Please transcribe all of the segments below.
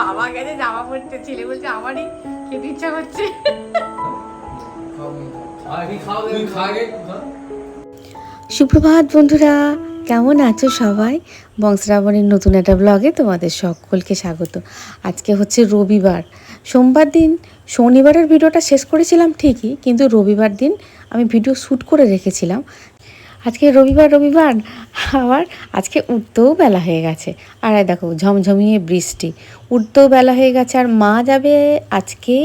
বাবা গেছে, জামা পড়তে ছেলে বলছে, আমারই খেতে ইচ্ছা করছে। সুপ্রভাত বন্ধুরা, কেমন আছো সবাই? বংশরাবণের নতুন একটা ব্লগে তোমাদের সকলকে স্বাগত। আজকে হচ্ছে রবিবার। সোমবার দিন, শনিবারের ভিডিওটা শেষ করেছিলাম ঠিকই, কিন্তু রবিবার দিন আমি ভিডিও শ্যুট করে রেখেছিলাম। আজকে রবিবার রবিবার। আবার আজকে উঠতেও বেলা হয়ে গেছে। আর দেখো, ঝমঝমিয়ে বৃষ্টি। উঠতেও বেলা হয়ে গেছে, আর মা যাবে আজকে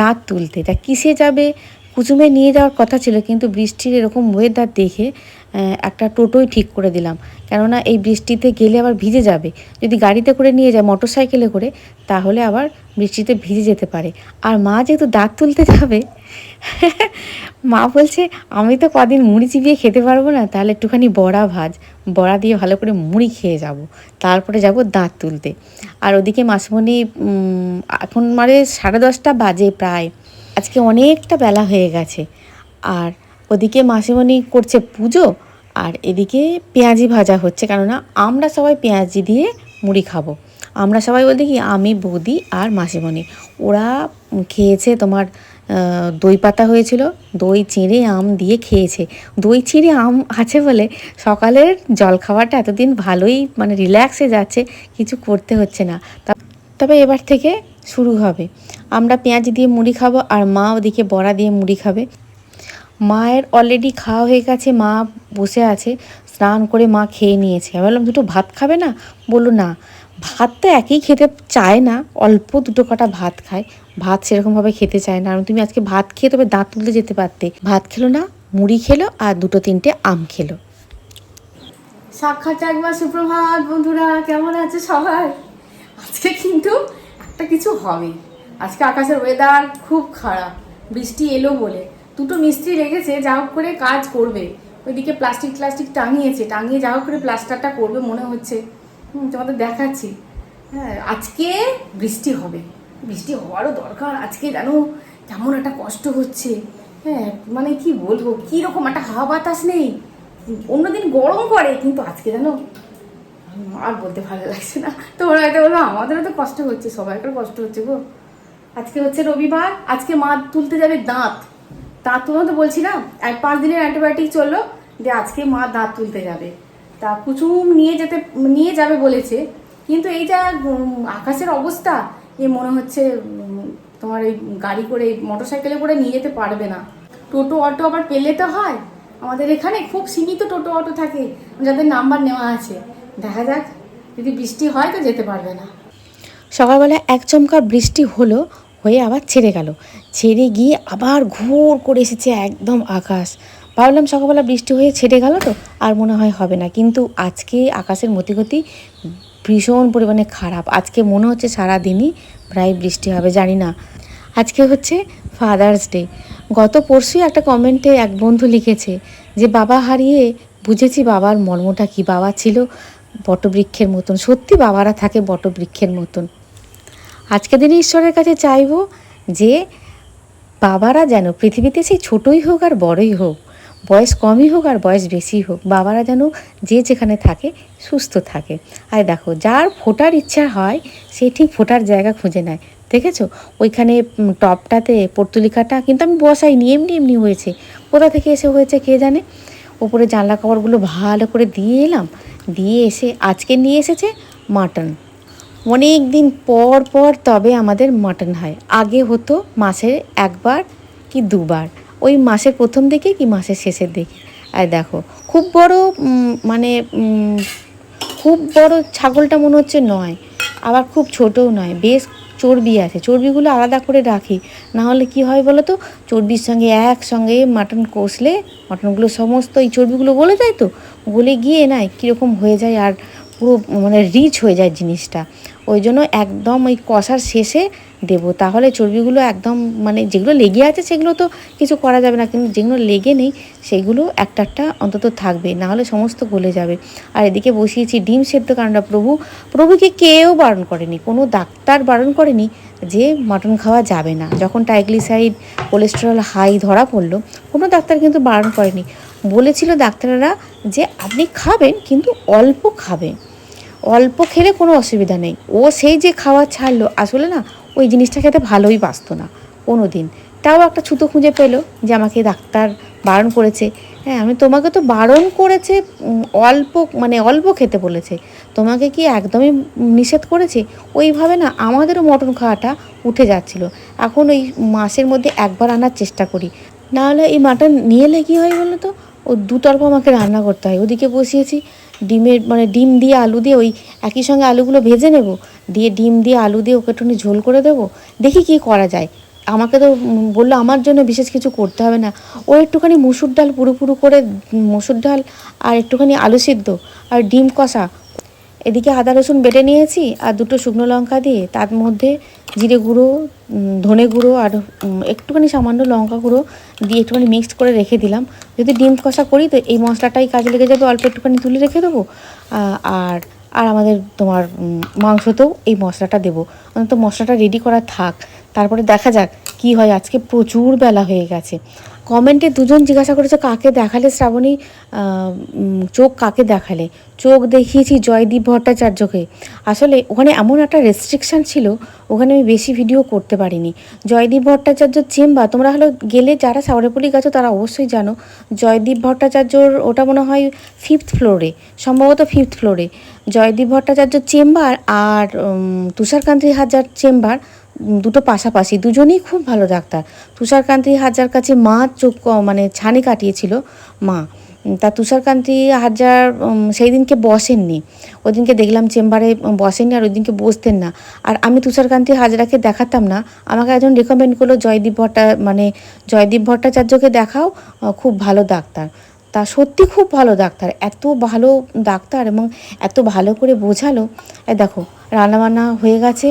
দাঁত তুলতে। তা কিসে যাবে? কুচুমে নিয়ে যাওয়ার কথা ছিল, কিন্তু বৃষ্টির এরকম ওয়েদার দেখে একটা টোটোই ঠিক করে দিলাম। কেননা এই বৃষ্টিতে গেলে আবার ভিজে যাবে। যদি গাড়িতে করে নিয়ে যায় মোটর সাইকেলে করে, তাহলে আবার বৃষ্টিতে ভিজে যেতে পারে। আর মা যেহেতু দাঁত তুলতে যাবে, মা বলছে, আমি তো কদিন মুড়ি চিবিয়ে খেতে পারব না, তাহলে একটুখানি বড়া ভাজ। বড়া দিয়ে ভালো করে মুড়ি খেয়ে যাব। তারপরে যাব দাঁত তুলতে। আর ওদিকে মাসমণি এখন মানে সাড়ে দশটা বাজে প্রায়। আজকে অনেকটা বেলা হয়ে গেছে। আর ওদিকে মাসিমণি করছে পুজো আর এদিকে পেঁয়াজি ভাজা হচ্ছে, কেননা আমরা সবাই পেঁয়াজি দিয়ে মুড়ি খাব। আমরা সবাই বলতে কি, আমি, বৌদি আর মাসিমণি। ওরা খেয়েছে তোমার দই পাতা হয়েছিল, দই, চিঁড়ে, আম দিয়ে খেয়েছে। দই, চিঁড়ে, আম আছে বলে সকালের জলখাবারটা এতদিন ভালোই মানে রিল্যাক্সে যাচ্ছে, কিছু করতে হচ্ছে না। তবে এবার থেকে শুরু হবে। আমরা পেঁয়াজি দিয়ে মুড়ি খাব আর মা ওদিকে বড়া দিয়ে মুড়ি খাবে। মায়ের অলরেডি খাওয়া হয়ে গেছে, মা বসে আছে, স্নান করে মা খেয়ে নিয়েছে। আমি বললাম দুটো ভাত খাবে না? বলল, না। ভাত তো একই খেতে চায় না, অল্প দুটো কটা ভাত খায়। ভাত সেরকমভাবে খেতে চায় না। তুমি আজকে ভাত খেয়ে তবে দাঁত তুলতে যেতে পারতে। ভাত খেলো না, মুড়ি খেলো আর দুটো তিনটে আম খেলো। সাক্ষাৎ একবার সুপ্রভাত বন্ধুরা, কেমন আছে সবাই? আজকে কিন্তু একটা কিছু হবে। আজকে আকাশের ওয়েদার খুব খারাপ, বৃষ্টি এলো বলে। দুটো মিস্ত্রি লেগেছে যা হোক করে কাজ করবে। ওইদিকে প্লাস্টিক প্লাস্টিক টাঙিয়েছে, টাঙিয়ে যা হোক করে প্লাস্টারটা করবে মনে হচ্ছে। হুম, তোমাদের দেখাচ্ছি। হ্যাঁ আজকে বৃষ্টি হবে। বৃষ্টি হওয়ারও দরকার। আজকে জানো কেমন একটা কষ্ট হচ্ছে। হ্যাঁ মানে কি বলব? কীরকম একটা হাওয়া বাতাস নেই। অন্যদিন গরম করে, কিন্তু আজকে জানো আর বলতে ভালো লাগছে না। তোমরা হয়তো বলব, আমাদেরও তো কষ্ট হচ্ছে সবাইকার কষ্ট হচ্ছে গো। আজকে হচ্ছে রবিবার, আজকে মা তুলতে যাবে দাঁত। দাঁত তুলো তো বলছিলাম, এক পাঁচ দিনের অ্যান্টিবায়োটিক চলল যে আজকে মা দাঁত তুলতে যাবে। তা কুচুম নিয়ে যেতে, নিয়ে যাবে বলেছে, কিন্তু এই যা আকাশের অবস্থা, এ মনে হচ্ছে তোমার এই গাড়ি করে মোটর সাইকেলে করে নিয়ে যেতে পারবে না। টোটো, অটো আবার পেলে তো হয়। আমাদের এখানে খুব সীমিত টোটো, অটো থাকে, যাদের নাম্বার নেওয়া আছে। দেখা যাক, যদি বৃষ্টি হয় তো যেতে পারবে না। সকালবেলা এক চমকা বৃষ্টি হলো হয়ে আবার ছেড়ে গেল। ছেড়ে গিয়ে আবার ঘোর করে এসেছে একদম আকাশ। ভাবলাম সকালবেলা বৃষ্টি হয়ে ছেড়ে গেল তো, আর মনে হয় হবে না। কিন্তু আজকে আকাশের মতিগতি ভীষণ পরিমাণে খারাপ। আজকে মনে হচ্ছে সারা দিনই প্রায় বৃষ্টি হবে, জানি না। আজকে হচ্ছে ফাদার্স ডে গত পরশুই একটা কমেন্টে এক বন্ধু লিখেছে যে, বাবা হারিয়ে বুঝেছি বাবার মর্মটা কি? বাবা ছিল বটবৃক্ষের মতন। সত্যি বাবারা থাকে বটবৃক্ষের মতন। আজকে দিনে ঈশ্বরের কাছে চাইব যে বাবারা যেন পৃথিবীতে সেই ছোটোই হোক আর বড়ই হোক, বয়স কমই হোক আর বয়স বেশি হোক, বাবারা যেন যে যেখানে থাকে সুস্থ থাকে। আর দেখো, যার ফোটার ইচ্ছা হয়, সে ঠিক ফোটার জায়গা খুঁজে নেয়। দেখেছ? ওইখানে টপটাতে, পর্তুলিকাটা কিন্তু আমি বসাই বসাইনি, এমনি এমনি হয়েছে। কোথা থেকে এসে হয়েছে কে জানে? ওপরে জানলা কাপড়গুলো ভালো করে দিয়ে এলাম, দিয়ে এসে আজকে নিয়ে এসেছে মাটন। অনেক দিন পর পর তবে আমাদের মাটন হয়। আগে হতো মাসে একবার কি দুবার। ওই মাসের প্রথম দিকে কি মাসের শেষের দিকে? আর দেখো, খুব বড় মানে খুব বড় ছাগলটা মনে হচ্ছে নয়। আবার খুব ছোটও নয়, বেশ চর্বি আছে। চর্বিগুলো আলাদা করে রাখি। না হলে কি হয় বলো তো চর্বির সঙ্গে একসঙ্গে মাটন কষলে মাটনগুলো সমস্ত এই চর্বিগুলো গলে যায় তো? গলে গিয়ে না, কীরকম হয়ে যায় আর পুরো মানে রিচ হয়ে যায় জিনিসটা। ওই জন্য একদম ওই কষার শেষে দেবো। তাহলে চর্বিগুলো একদম মানে যেগুলো লেগে আছে সেগুলো তো কিছু করা যাবে না, কিন্তু যেগুলো লেগে নেই সেগুলো একটা একটা অন্তত থাকবে না হলে সমস্ত গলে যাবে। আর এদিকে বসিয়েছি ডিম সেদ্ধ কারণটা প্রভু। প্রভুকে কেউ বারণ করেনি, কোনো ডাক্তার বারণ করেনি যে মাটন খাওয়া যাবে না। যখন ট্রাইগ্লিসাইড কোলেস্টেরল হাই ধরা পড়ল, কোনো ডাক্তার কিন্তু বারণ করেনি। বলেছিল ডাক্তাররা যে আপনি খাবেন, কিন্তু অল্প খাবেন। অল্প খেলে কোনো অসুবিধা নেই। ও সেই যে খাওয়া ছাড়লো, আসলে না, ওই জিনিসটা খেতে ভালোই বাসতো না কোনো দিন তাও একটা ছুতো খুঁজে পেল যে আমাকে ডাক্তার বারণ করেছে। হ্যাঁ আমি তোমাকে তো বারণ করেছে অল্প মানে অল্প খেতে বলেছে। তোমাকে কি একদমই নিষেধ করেছে? ওইভাবে না আমাদেরও মটন খাওয়াটা উঠে যাচ্ছিল। এখন ওই মাসের মধ্যে একবার আনার চেষ্টা করি। নাহলে এই মাটন নিয়ে এলে কী হয় বলো তো ও দুতরফা আমাকে রান্না করতে হয়। ওদিকে বসিয়েছি ডিমের মানে ডিম দিয়ে আলু দিয়ে ওই একই সঙ্গে আলুগুলো ভেজে নেব। দিয়ে ডিম দিয়ে আলু দিয়ে ওকে একটুখানি ঝোল করে দেবো। দেখি কি করা যায়। আমাকে তো বলল, আমার জন্য বিশেষ কিছু করতে হবে না। ও একটুখানি মুসুর ডাল পুরো পুরো করে মুসুর ডাল আর একটুখানি আলু সিদ্ধ আর ডিম কষা। এদিকে আদা রসুন বেটে নিয়েছি আর দুটো শুকনো লঙ্কা দিয়ে তার মধ্যে জিরে গুঁড়ো ধনে গুঁড়ো আর একটুখানি সামান্য লঙ্কা গুঁড়ো দিয়ে একটুখানি মিক্সড করে রেখে দিলাম। যদি ডিম কষা করি তো এই মশলাটাই কাজে লেগে যাবে, অল্প একটুখানি তুলে রেখে দেবো। আর আর আমাদের তোমার মাংসতেও এই মশলাটা দেবো। অন্তত মশলাটা রেডি করা থাক। তারপরে দেখা যাক কি হয়, আজকে প্রচুর বেলা হয়ে গেছে। কমেন্টে দুজন জিজ্ঞাসা করেছে, কাকে দেখালে শ্রাবণী? চোখ কাকে দেখালে? চোখ দেখিয়েছি জয়দীপ ভট্টাচার্যকে। আসলে ওখানে এমন একটা রেস্ট্রিকশান ছিল, ওখানে আমি বেশি ভিডিও করতে পারিনি। জয়দীপ ভট্টাচার্য চেম্বার? তোমরা হলো গেলে যারা সাউরেপল্লি গেছো তারা অবশ্যই জানো, জয়দীপ ভট্টাচার্যর ওটা মনে হয় ফিফথ ফ্লোরে সম্ভবত ফিফথ ফ্লোরে জয়দীপ ভট্টাচার্য চেম্বার আর তুষারকান্তি হাজার চেম্বার দুটো পাশাপাশি, দুজনেই খুব ভালো ডাক্তার। তুষারকান্তি হাজার কাছে মা চোখ মানে ছানি কাটিয়েছিল মা। তা তুষারকান্তি হাজার সেই দিনকে বসেননি। ওই দিনকে দেখলাম চেম্বারে বসেননি আর ওই দিনকে বসতেন না। আর আমি তুষারকান্তি হাজরাকে দেখাতাম না। আমাকে একজন রেকমেন্ড করল, জয়দীপ ভট্টা মানে জয়দীপ ভট্টাচার্যকে দেখাও খুব ভালো ডাক্তার। তা সত্যি খুব ভালো ডাক্তার, এত ভালো ডাক্তার এবং এত ভালো করে বোঝালো। দেখো, রান্নাবান্না হয়ে গেছে।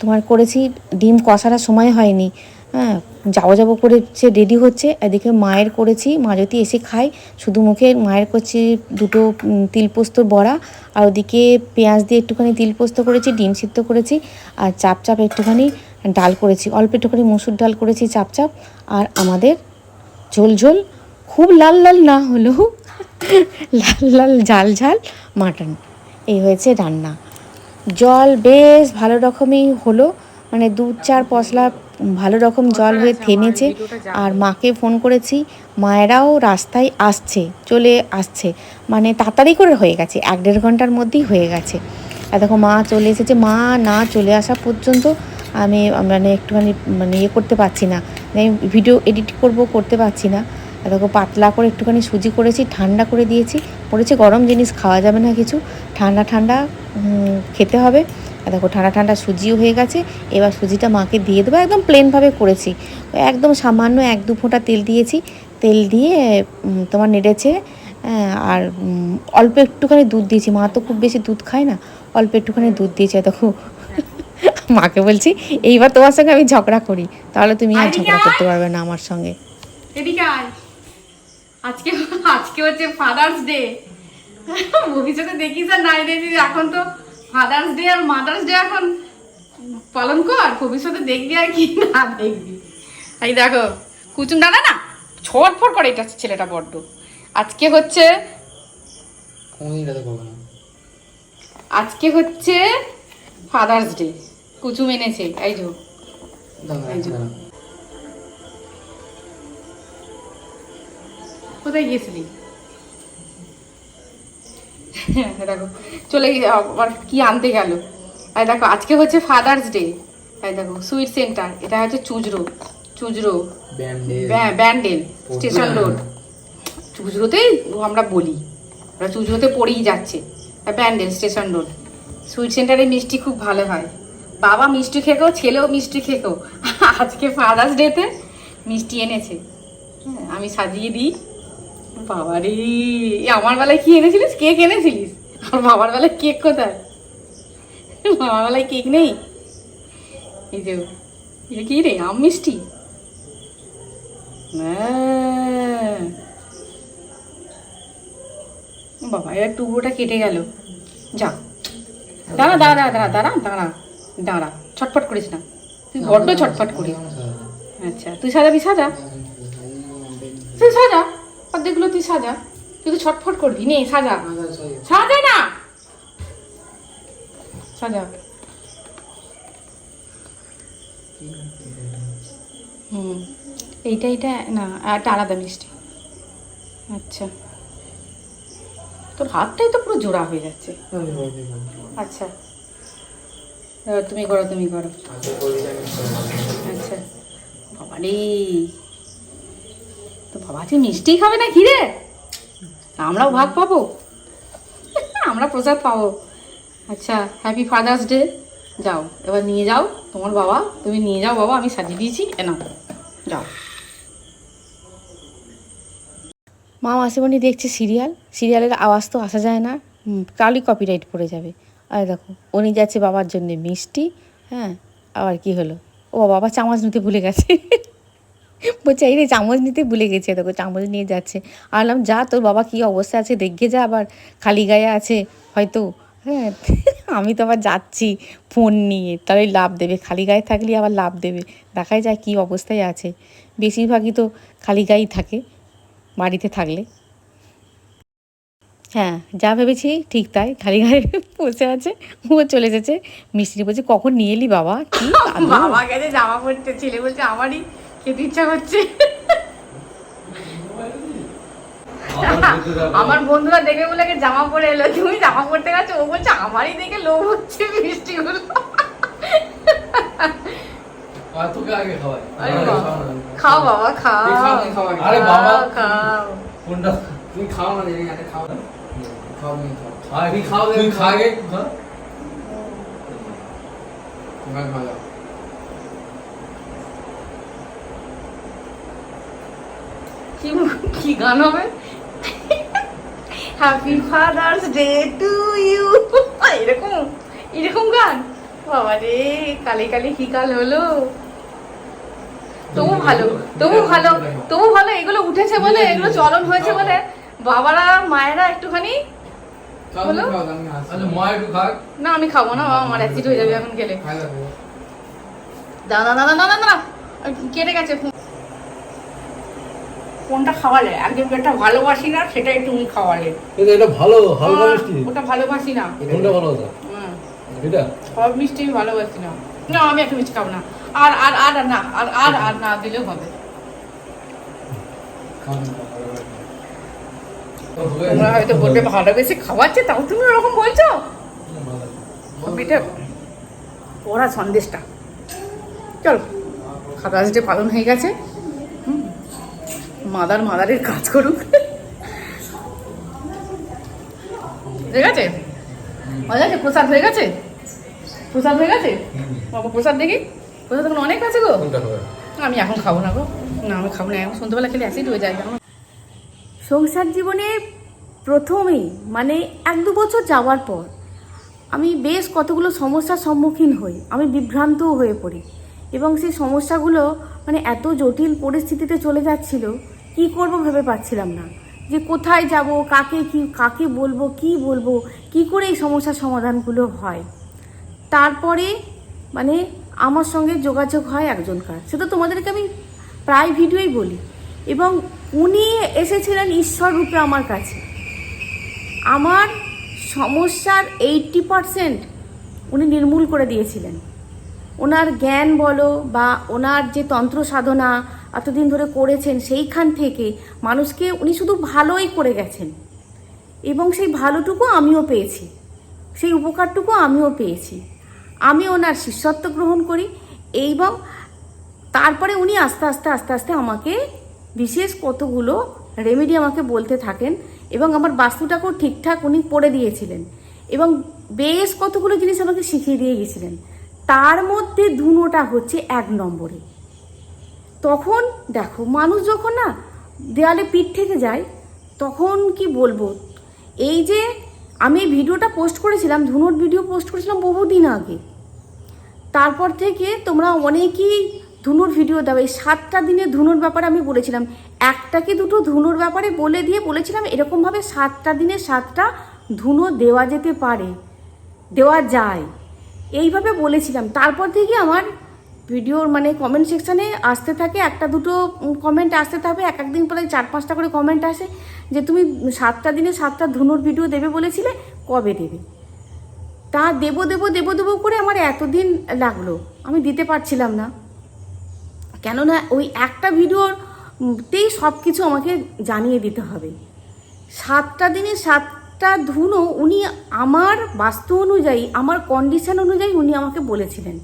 তোমার করেছি ডিম কষার সময় হয়নি। হ্যাঁ যাব যাব করে সে রেডি হচ্ছে এদিকে মায়ের করেছি মা যদি এসে খায় শুধু মুখে মায়ের করছি দুটো উম, তিলপোস্তর বড়া আর ওদিকে পেঁয়াজ দিয়ে একটুখানি তিলপোস্ত করেছি ডিম সিদ্ধ করেছি আর চাপ চাপ একটুখানি ডাল করেছি অল্প একটুখানি মুসুর ডাল করেছি চাপ চাপ আর আমাদের ঝোল ঝোল খুব লাল লাল না হলেও লাল লাল ঝাল ঝাল মাটন। এই হয়েছে রান্না। জল বেশ ভালো রকমই হলো। মানে দুধ চার পশলা ভালো রকম জল হয়ে থেমেছে। আর মাকে ফোন করেছি, মায়েরাও রাস্তায় আসছে, চলে আসছে। মানে তাড়াতাড়ি করে হয়ে গেছে, এক দেড় ঘণ্টার মধ্যেই হয়ে গেছে। আর দেখো মা চলে এসেছে, মা না চলে আসা পর্যন্ত আমি মানে একটুখানি মানে ইয়ে করতে পারছি না। আমি ভিডিও এডিট করব, করতে পারছি না। দেখো পাতলা করে একটুখানি সুজি করেছি ঠান্ডা করে দিয়েছি। বলেছি গরম জিনিস খাওয়া যাবে না কিছু। ঠান্ডা ঠান্ডা খেতে হবে। আর দেখো ঠান্ডা ঠান্ডা সুজিও হয়ে গেছে। এবার সুজিটা মাকে দিয়ে দেবো একদম প্লেনভাবে করেছি। একদম সামান্য এক দু ফোঁটা তেল দিয়েছি। তেল দিয়ে তোমার নেড়েছে আর অল্প একটুখানি দুধ দিয়েছি। মা তো খুব বেশি দুধ খায় না অল্প একটুখানি দুধ দিয়েছে। দেখো মাকে বলছি এইবার তোমার সঙ্গে আমি ঝগড়া করি। তাহলে তুমি আর ঝগড়া করতে পারবে না আমার সঙ্গে। এদিকে আয়। আজকে আজকে হচ্ছে ফাদার্স ডে ভবিষ্যতে দেখিস আর নাই দেখিস এখন তো ফাদার্স ডে আর মাদার্স ডে এখন পালন কর ভবিষ্যতে দেখবি আর কি না দেখবি। এই দেখো কুচুম দাদা না ছটফট করে এটা ছেলেটা বড্ড। আজকে হচ্ছে আজকে হচ্ছে ফাদার্স ডে কুচুম এনেছে এই যো। দাঁড়া, এই যে। কোথায় গিয়েছিলি? দেখো চলে আবার কি আনতে গেল। আর দেখো আজকে হচ্ছে ফাদার্স ডে এই দেখো সুইট সেন্টার এটা হচ্ছে চুজরো চুজরো। ব্যান্ডেল স্টেশন। রোড চুজরোতেই আমরা বলি ওরা চুজরোতে পড়েই যাচ্ছে আর ব্যান্ডেল স্টেশন রোড সুইট সেন্টারে মিষ্টি খুব ভালো হয়। বাবা মিষ্টি খেকো ছেলেও মিষ্টি খেকো আজকে ফাদার্স ডেতে মিষ্টি এনেছে। হ্যাঁ, আমি সাজিয়ে দিই। বাবা রে আমার বেলায় কি এনেছিলিস কেক এনেছিলিস আর বাবার বেলায় কেক কোথায় বাবার বেলায় কেক নেই এই যে এটা কি রে আম মিষ্টি হ্যাঁ। বাবা এবার টুকরোটা কেটে গেল যা দাঁড়া দাঁড়া দাঁড়া দাঁড়া দাঁড়া দাঁড়া দাঁড়া ছটফট করিস না তুই বড্ড ছটফট করিস আচ্ছা তুই সাজাবি সাজা তুই সাজা অর্ধেকগুলো তুই সাজা। তুই তো ছটফট করবি। নে সাজা। সাজা। না! সাজা। হুম এইটা এইটা না একটা আলাদা মিষ্টি। আচ্ছা। তোর হাতটাই তো পুরো জোড়া হয়ে যাচ্ছে। আচ্ছা। তুমি করো তুমি করো। দিই। আচ্ছা। বাবা রে তো বাবা তুই মিষ্টি খাবে না কি রে আমরাও ভাগ পাবো। আমরা প্রসাদ পাবো। আচ্ছা হ্যাপি ফাদার্স ডে যাও, এবার নিয়ে যাও। তোমার বাবা, তুমি নিয়ে যাও বাবা, আমি সাজিয়ে দিয়েছি। এ নাও, যাও। মা মাসিমণি দেখছে সিরিয়াল। সিরিয়ালের আওয়াজ তো আসা যায় না। কালই কপিরাইট পড়ে যাবে। আর দেখো, উনি যাচ্ছে বাবার জন্য মিষ্টি হ্যাঁ? আবার কি হলো? ও বাবা, চামচ নিতে ভুলে গেছে। বলছে এই রে চামচ নিতে ভুলে গেছে দেখো চামচ নিয়ে যাচ্ছে। আর বললাম যা তোর বাবা কী অবস্থা আছে? দেখে যা আবার খালি গায়ে আছে হয়তো। হ্যাঁ আমি তো আবার যাচ্ছি ফোন নিয়ে তাহলে লাভ দেবে খালি গায়ে থাকলে আবার লাভ দেবে দেখাই যায় কী অবস্থায় আছে। বেশিরভাগই তো খালি গায়েই থাকে বাড়িতে থাকলে। হ্যাঁ যা ভেবেছি ঠিক তাই খালি গায়ে বসে আছে ও চলে এসেছে মিষ্টি বলছে কখন নিয়ে এলি বাবা? কি? বাবা গেছে জামা পড়তে ছেলে বলছে আমারই খেতে ইচ্ছা করছে। আমার বন্ধুরা দেখে বলে জামা পরে এলো? তুমি জামা পরতে গেছো? ও বলছে আমারই দেখে লোভ হচ্ছে মিষ্টিগুলো। আর তোকে আগে খাওয়াই। আরে আরে বাবা। খাও না। খাও বাবা খাও। তুমি খাও, তুমি খাও আগে। আরে বাবা। খাও, খাও। কোনটা? তুমি খাও না জানি আরে খাও। না খাও তুমি খাও। আর তুই খাও তুই খা আগে খা। তোমার খাওয়া দাও কি কি গান হবে? Happy Father's Day to you এরকম এরকম গান? বাবা রে কালে কালে কি কাল হলো? তবু ভালো তবু ভালো তবু ভালো এগুলো উঠেছে বলে এগুলো চলন হয়েছে বলে বাবারা মায়েরা একটুখানি বলো। আচ্ছা না আমি খাব না বাবা আমার অ্যাসিড হয়ে যাবে এখন গেলে। দাদা দাদা দাদা দাদা কেটে গেছে ফোন। কোনটা খাওয়ালে? একজনকে একটা ভালোবাসি না সেটাই তুমি খাওয়ালে। কিন্তু এটা ভালো হালকা মিষ্টি। ওটা ভালোবাসি না। কোনটা ভালো হতো হুম, এটা? সব মিষ্টি আমি ভালোবাসি না। না আমি একটা মিষ্টি খাব না। আর আর আর না আর আর আর না দিলেও হবে। ভালো। তোমরা হয়তো বলবে ভালোবেসে খাওয়াচ্ছে তাও তুমি ওরকম বলছো? ওরা সন্দেশটা। চলো ডে পালন হয়ে গেছে। মাদার মাদারের কাজ করুক। ঠিক আছে হয়ে গেছে? প্রসাদ হয়ে গেছে? প্রসাদ হয়ে গেছে? বাবা প্রসাদ দেখি? প্রসাদ এখন অনেক আছে গো। আমি এখন খাব না গো। না আমি খাব না। এখন সন্ধ্যাবেলা খেলে অ্যাসিড হয়ে যায়। সংসার জীবনে প্রথমেই মানে এক দু বছর যাওয়ার পর আমি বেশ কতগুলো সমস্যার সম্মুখীন হই। আমি বিভ্রান্তও হয়ে পড়ি। এবং সেই সমস্যাগুলো মানে এত জটিল পরিস্থিতিতে চলে যাচ্ছিল কি করব ভেবে পাচ্ছিলাম না। যে কোথায় যাব, কাকে কি, কাকে বলব, কি বলব, কি করে এই সমস্যার সমাধানগুলো হয়। তারপরে মানে আমার সঙ্গে যোগাযোগ হয় একজনকার। সেটা তোমাদেরকে আমি প্রায় ভিডিওই বলি। এবং উনি এসেছিলেন ঈশ্বর রূপে আমার কাছে। আমার সমস্যার এইটটি পারসেন্ট উনি নির্মূল করে দিয়েছিলেন। ওনার জ্ঞান বলো বা ওনার যে তন্ত্র সাধনা এতদিন ধরে করেছেন, সেইখান থেকে মানুষকে উনি শুধু ভালোই করে গেছেন। এবং সেই ভালোটুকু আমিও পেয়েছি। সেই উপকারটুকু আমিও পেয়েছি। আমি ওনার শিষ্যত্ব গ্রহণ করি এবং তারপরে উনি আস্তে আস্তে আস্তে আস্তে আমাকে বিশেষ কতগুলো রেমেডি আমাকে বলতে থাকেন এবং আমার বাস্তুটাকেও ঠিকঠাক উনি পড়ে দিয়েছিলেন এবং বেশ কতগুলো জিনিস আমাকে শিখিয়ে দিয়ে গেছিলেন। তার মধ্যে দুনোটা হচ্ছে এক নম্বরে। তখন দেখো, মানুষ যখন না দেয়ালে পিঠ থেকে যায়, তখন কি বলব? এই যে আমি এই ভিডিওটা পোস্ট করেছিলাম, ধুনোর ভিডিও পোস্ট করেছিলাম বহুদিন আগে। তারপর থেকে তোমরা অনেকেই ধুনুর ভিডিও দাও। এই সাতটা দিনে ধুনুর ব্যাপারে আমি বলেছিলাম। একটা কি দুটো ধুনুর ব্যাপারে বলে দিয়ে বলেছিলাম, এরকমভাবে সাতটা দিনে সাতটা ধুনো দেওয়া যেতে পারে, দেওয়া যায়। এইভাবে বলেছিলাম। তারপর থেকে আমার ভিডিওর মানে কমেন্ট সেকশানে আসতে থাকে, একটা দুটো কমেন্ট আসতে থাকবে, এক একদিন পরে চার পাঁচটা করে কমেন্ট আসে যে তুমি সাতটা দিনে সাতটা ধুনুর ভিডিও দেবে বলেছিলে, কবে দেবে? তা দেব দেব দেব দেব করে আমার এতদিন লাগল, আমি দিতে পারছিলাম না। কেননা ওই একটা ভিডিওর তেই সব কিছু আমাকে জানিয়ে দিতে হবে। সাতটা দিনে সাতটা ধুনো উনি আমার বাস্তু অনুযায়ী, আমার কন্ডিশন অনুযায়ী উনি আমাকে বলেছিলেন।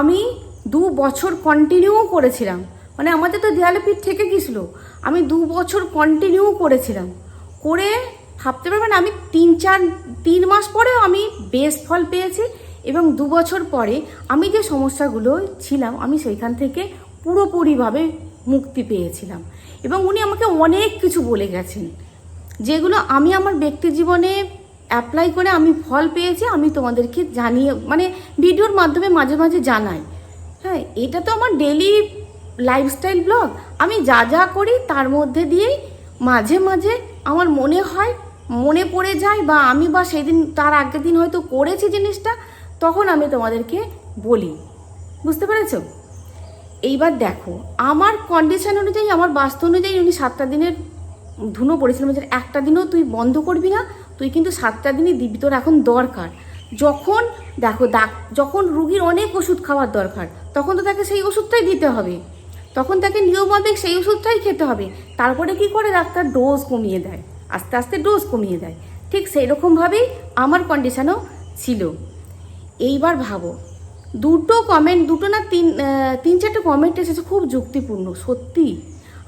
আমি দু বছর কন্টিনিউ করেছিলাম। মানে আমাদের তো দেয়ালে পিঠ থেকে গেছিল আমি দু বছর কন্টিনিউ করেছিলাম। করে ভাবতে পারবেন আমি তিন চার, তিন মাস পরেও আমি বেশ ফল পেয়েছি এবং দু বছর পরে আমি যে সমস্যাগুলো ছিলাম, আমি সেইখান থেকে পুরোপুরিভাবে মুক্তি পেয়েছিলাম। এবং উনি আমাকে অনেক কিছু বলে গেছেন, যেগুলো আমি আমার ব্যক্তি জীবনে অ্যাপ্লাই করে আমি ফল পেয়েছি, আমি তোমাদেরকে জানিয়ে মানে ভিডিওর মাধ্যমে মাঝে মাঝে জানাই। হ্যাঁ এটা তো আমার ডেলি লাইফস্টাইল ব্লগ আমি যা যা করি তার মধ্যে দিয়েই মাঝে মাঝে আমার মনে হয়, মনে পড়ে যায় বা আমি বা সেদিন, তার আগের দিন হয়তো করেছি জিনিসটা, তখন আমি তোমাদেরকে বলি। বুঝতে পেরেছ? এইবার দেখো, আমার কন্ডিশন অনুযায়ী, আমার বাস্তু অনুযায়ী উনি সাতটা দিনের ধুনো পড়েছিলাম। যে একটা দিনও তুই বন্ধ করবি না, তুই কিন্তু সাতটা দিনই দিবি, তোর এখন দরকার। যখন দেখো যখন রুগীর অনেক ওষুধ খাওয়ার দরকার, তখন তো তাকে সেই ওষুধটাই দিতে হবে। তখন তাকে নিয়মমাফিক সেই ওষুধটাই খেতে হবে। তারপরে কি করে? ডাক্তার ডোজ কমিয়ে দেয়, আস্তে আস্তে ডোজ কমিয়ে দেয়। ঠিক সেই রকমভাবেই আমার কন্ডিশনও ছিল। এইবার ভাবো, দুটো কমেন্ট দুটো না তিন তিন চারটে কমেন্ট এসেছে খুব যুক্তিপূর্ণ, সত্যি।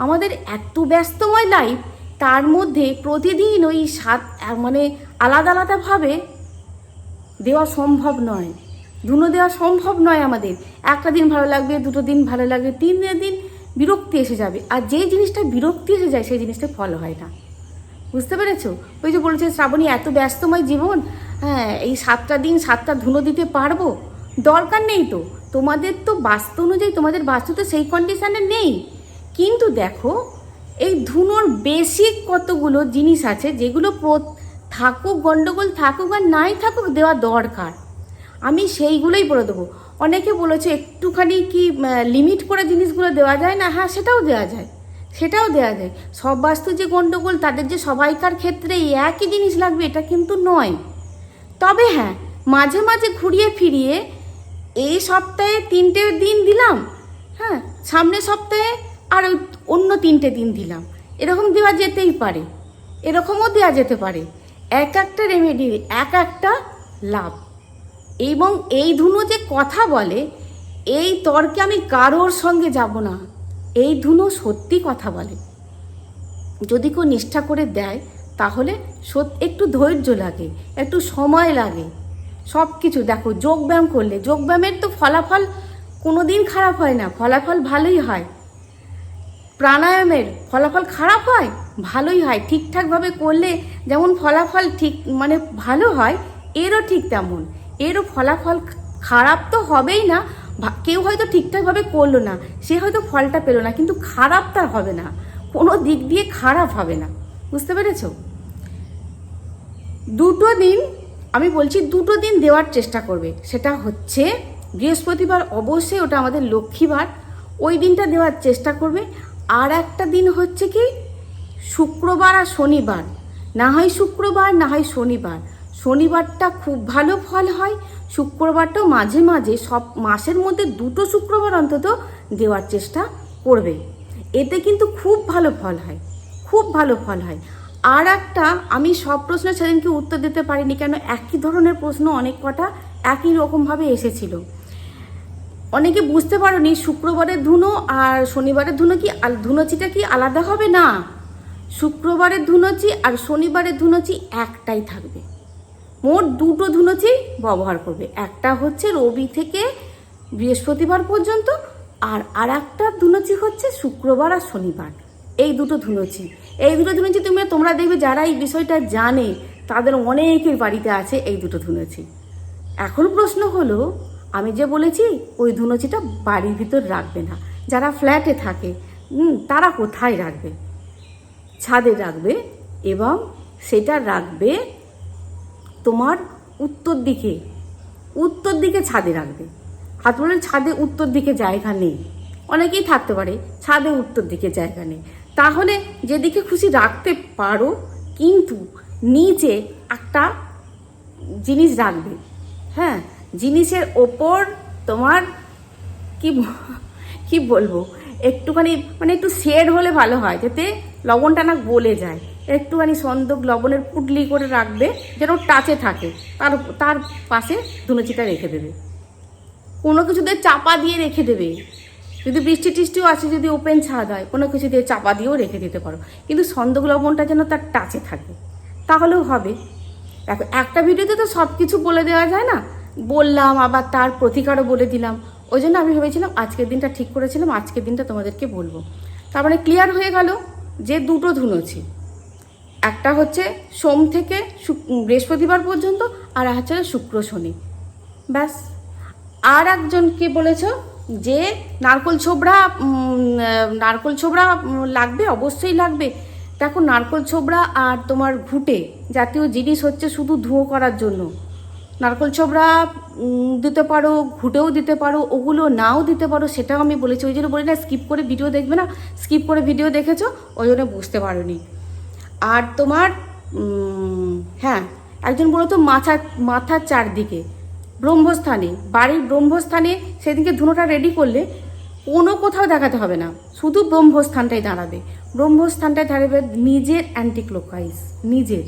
আমাদের এত ব্যস্তময় লাইফ তার মধ্যে প্রতিদিন ওই সাত মানে আলাদা আলাদাভাবে দেওয়া সম্ভব নয়। ধুনো দেওয়া সম্ভব নয় আমাদের। একটা দিন ভালো লাগবে, দুটো দিন ভালো লাগবে তিন দিন বিরক্তি এসে যাবে। আর যে জিনিসটা বিরক্তি এসে যায়, সেই জিনিসটা ফল হয় না। বুঝতে পেরেছ? ওই যে বলেছে শ্রাবণী, এত ব্যস্তময় জীবন? হ্যাঁ এই সাতটা দিন, সাতটা ধুনো দিতে পারব? দরকার নেই তো। তোমাদের তো বাস্তু অনুযায়ী, তোমাদের বাস্তু তো সেই কন্ডিশনে নেই। কিন্তু দেখো, এই ধুনোর বেসিক কতগুলো জিনিস আছে, যেগুলো প্র- থাকুক, গন্ডগোল থাকুক আর নাই থাকুক দেওয়া দরকার। আমি সেইগুলোই বলে দেবো। অনেকে বলেছে, একটুখানি কি লিমিট করে জিনিসগুলো দেওয়া যায় না? হ্যাঁ সেটাও দেওয়া যায়। সেটাও দেওয়া যায়। সব বাস্তু যে গন্ডগোল, তাদের যে সবাইকার ক্ষেত্রে একই জিনিস লাগবে, এটা কিন্তু নয়। তবে হ্যাঁ মাঝে মাঝে ঘুরিয়ে ফিরিয়ে এই সপ্তাহে তিনটে দিন দিলাম হ্যাঁ সামনের সপ্তাহে আর অন্য তিনটে দিন দিলাম। এরকম দেওয়া যেতেই পারে। এরকমও দেওয়া যেতে পারে। এক একটা রেমেডি এক একটা লাভ। এবং এই ধুনো যে কথা বলে, এই তর্কে আমি কারোর সঙ্গে যাব না। এই ধুনো সত্যি কথা বলে। যদি কেউ নিষ্ঠা করে দেয়, তাহলে একটু ধৈর্য লাগে, একটু সময় লাগে। সব কিছু দেখো, যোগব্যায়াম করলে, যোগব্যায়ামের তো ফলাফল কোনো দিন খারাপ হয় না, ফলাফল ভালোই হয়। প্রাণায়ামের ফলাফল খারাপ হয়? ভালোই হয়, ঠিকঠাকভাবে করলে যেমন ফলাফল ঠিক মানে ভালো হয়, এরও ঠিক তেমন। এরও ফলাফল খারাপ তো হবেই না কেউ হয়তো ঠিকঠাকভাবে করল না, সে হয়তো ফলটা পেল না, কিন্তু খারাপ তার হবে না, কোনো দিক দিয়ে খারাপ হবে না, বুঝতে পেরেছ? দুটো দিন, আমি বলছি দুটো দিন দেওয়ার চেষ্টা করবে, সেটা হচ্ছে বৃহস্পতিবার অবশ্যই ওটা আমাদের লক্ষ্মীবার, ওই দিনটা দেওয়ার চেষ্টা করবে, আর একটা দিন হচ্ছে কি শুক্রবার আর শনিবার। না হয় শুক্রবার, না হয় শনিবার। শনিবারটা খুব ভালো ফল হয়। শুক্রবারটাও মাঝে মাঝে সব মাসের মধ্যে দুটো শুক্রবার অন্তত দেওয়ার চেষ্টা করবে। এতে কিন্তু খুব ভালো ফল হয়। খুব ভালো ফল হয়। আর একটা আমি সব প্রশ্নের সেদিনকে উত্তর দিতে পারিনি কেন একই ধরনের প্রশ্ন অনেক কটা একই রকমভাবে এসেছিল। অনেকে বুঝতে পারোনি শুক্রবারের ধুনো আর শনিবারের ধুনো কি ধুনোচিটা কি আলাদা হবে? না। শুক্রবারের ধুনোচি আর শনিবারের ধুনোচি একটাই থাকবে। মোট দুটো ধুনোচি ব্যবহার করবে। একটা হচ্ছে রবি থেকে বৃহস্পতিবার পর্যন্ত আর আর একটা ধুনোচি হচ্ছে শুক্রবার আর শনিবার। এই দুটো ধুনোচি। এই দুটো ধুনোচি তুমি, তোমরা দেখবে যারা এই বিষয়টা জানে, তাদের অনেকের বাড়িতে আছে এই দুটো ধুনোচি। এখন প্রশ্ন হলো, আমি যে বলেছি, ওই ধুনোচিটা বাড়ির ভিতর রাখবে না। যারা ফ্ল্যাটে থাকে তারা কোথায় রাখবে? ছাদে রাখবে এবং সেটা রাখবে তোমার উত্তর দিকে উত্তর দিকে ছাদে রাখবে। হাত বলে ছাদে উত্তর দিকে জায়গা নেই। অনেকেই থাকতে পারে, ছাদে উত্তর দিকে জায়গা নেই। তাহলে যেদিকে খুশি রাখতে পারো, কিন্তু নিচে একটা জিনিস রাখবে। হ্যাঁ জিনিসের ওপর তোমার কি কি বলব? একটুখানি মানে একটু শেড হলে ভালো হয়, যাতে লবণটা না গলে যায়। একটুখানি সন্দক লবণের পুটলি করে রাখবে, যেন টাচে থাকে। তার তার পাশে ধুনুচিটা রেখে দেবে। কোনো কিছুতে চাপা দিয়ে রেখে দেবে। যদি বৃষ্টি টিষ্টিও আছে যদি ওপেন ছাদ হয়, কোনো কিছু দিয়ে চাপা দিয়েও রেখে দিতে পারো। কিন্তু সন্দক লবণটা যেন তার টাচে থাকে। তাহলেও হবে। দেখো একটা ভিডিওতে তো সব কিছু বলে দেওয়া যায় না? বললাম, আবার তার প্রতিকারও বলে দিলাম। ওই জন্য আমি ভেবেছিলাম, আজকের দিনটা ঠিক করেছিলাম, আজকের দিনটা তোমাদেরকে বলব। তার মানে ক্লিয়ার হয়ে গেল? যে দুটো ধুনুছি একটা হচ্ছে সোম থেকে বৃহস্পতিবার পর্যন্ত আর হচ্ছে শুক্র শনি। ব্যাস। আর একজনকে বলেছ? যে নারকোল ছোবড়া নারকোল ছোবড়া লাগবে, অবশ্যই লাগবে। দেখো নারকোল ছোবড়া আর তোমার ঘুটে জাতীয় জিনিস হচ্ছে শুধু ধুয়ো করার জন্য। নারকোল ছোবড়া দিতে পারো, ঘুটেও দিতে পারো, ওগুলো নাও দিতে পারো, সেটাও আমি বলেছি। ওই জন্য বলি না স্কিপ করে ভিডিও দেখবে না স্কিপ করে ভিডিও দেখেছ, ওই জন্য বুঝতে পারোনি। আর তোমার হ্যাঁ একজন বলো তো মাথা, মাথার চারদিকে, ব্রহ্মস্থানে, বাড়ির ব্রহ্মস্থানে সেদিনকে ধুনোটা রেডি করলে কোনো কোথাও দেখাতে হবে না, শুধু ব্রহ্মস্থানটাই দাঁড়াবে। ব্রহ্মস্থানটায় দাঁড়াবে নিজের অ্যান্টিক্লোকাইজ নিজের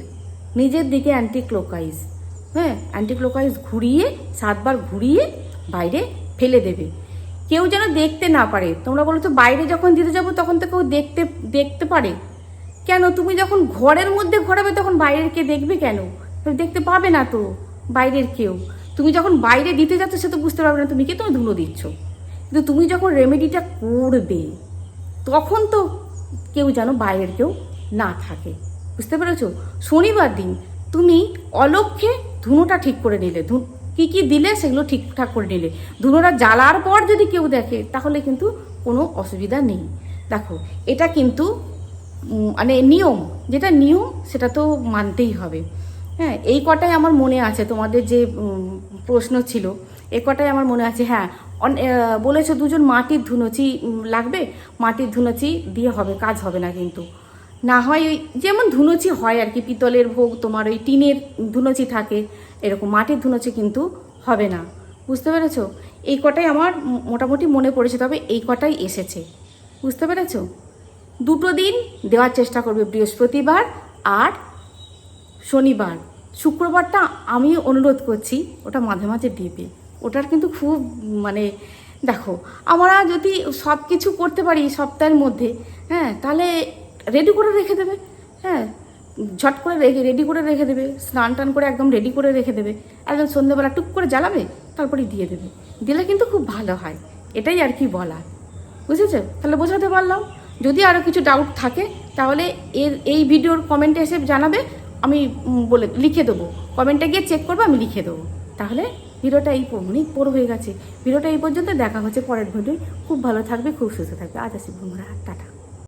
নিজের দিকে অ্যান্টিক্লোকাইজ হ্যাঁ অ্যান্টিক্লোকাইজ ঘুরিয়ে, সাতবার ঘুরিয়ে বাইরে ফেলে দেবে। কেউ যেন দেখতে না পারে। তোমরা বলো তো, বাইরে যখন দিতে যাব, তখন তো কেউ দেখতে দেখতে পারে। কেন? তুমি যখন ঘরের মধ্যে ঘোরাবে, তখন বাইরের কে দেখবে কেন? দেখতে পাবে না তো বাইরের কেউ। তুমি যখন বাইরে দিতে যাচ্ছ, সে তো বুঝতে পারবে না তুমি কে, তুমি ধুলো দিচ্ছ। কিন্তু তুমি যখন রেমেডিটা করবে, তখন তো কেউ যেন বাইরের কেউ না থাকে। বুঝতে পেরেছ? শনিবার দিন তুমি অলক্ষ্যে ধুনোটা ঠিক করে নিলে ধু কী কী দিলে সেগুলো ঠিকঠাক করে নিলে। ধুনোটা জ্বালার পর যদি কেউ দেখে, তাহলে কিন্তু কোনো অসুবিধা নেই। দেখো, এটা কিন্তু মানে নিয়ম, যেটা নিয়ম, সেটা তো মানতেই হবে। হ্যাঁ এই কটাই আমার মনে আছে, তোমাদের যে প্রশ্ন ছিল, এ কটাই আমার মনে আছে। হ্যাঁ বলেছ দুজন মাটির ধুনুচি লাগবে? মাটির ধুনুচি দিয়ে হবে, কাজ হবে না কিন্তু। না হয় ওই যেমন ধুনুচি হয় আর কি, পিতলের ভোগ, তোমার ওই টিনের ধুনুচি থাকে, এরকম মাটির ধুনুচি কিন্তু হবে না। বুঝতে পেরেছ? এই কটাই আমার মোটামুটি মনে পড়েছে, তবে এই কটাই এসেছে। বুঝতে পেরেছ? দুটো দিন দেওয়ার চেষ্টা করবে বৃহস্পতিবার আর শনিবার। শুক্রবারটা আমি অনুরোধ করছি, ওটা মাঝে মাঝে দেবে। ওটার কিন্তু খুব মানে দেখো, আমরা যদি সব কিছু করতে পারি সপ্তাহের মধ্যে হ্যাঁ তাহলে রেডি করে রেখে দেবে। হ্যাঁ ঝট করে রেখে রেডি করে রেখে দেবে, স্নান টান করে একদম রেডি করে রেখে দেবে। একদম সন্ধ্যেবেলা টুক করে জ্বালাবে, তারপরে দিয়ে দেবে। দিলে কিন্তু খুব ভালো হয়, এটাই আর কি বলা বুঝেছ? তাহলে বোঝাতে পারলাম। যদি আরও কিছু ডাউট থাকে, তাহলে এর, এই ভিডিওর কমেন্টে এসে জানাবে, আমি বলে, লিখে দেবো। কমেন্টে গিয়ে চেক করব, আমি লিখে দেবো। তাহলে ভিডিওটা এই অনেক বড় হয়ে গেছে। ভিডিওটা এই পর্যন্ত, দেখা হচ্ছে পরের ভিডিও খুব ভালো থাকবে, খুব সুস্থ থাকবে। আজ আসি বন্ধুরা, টাটা।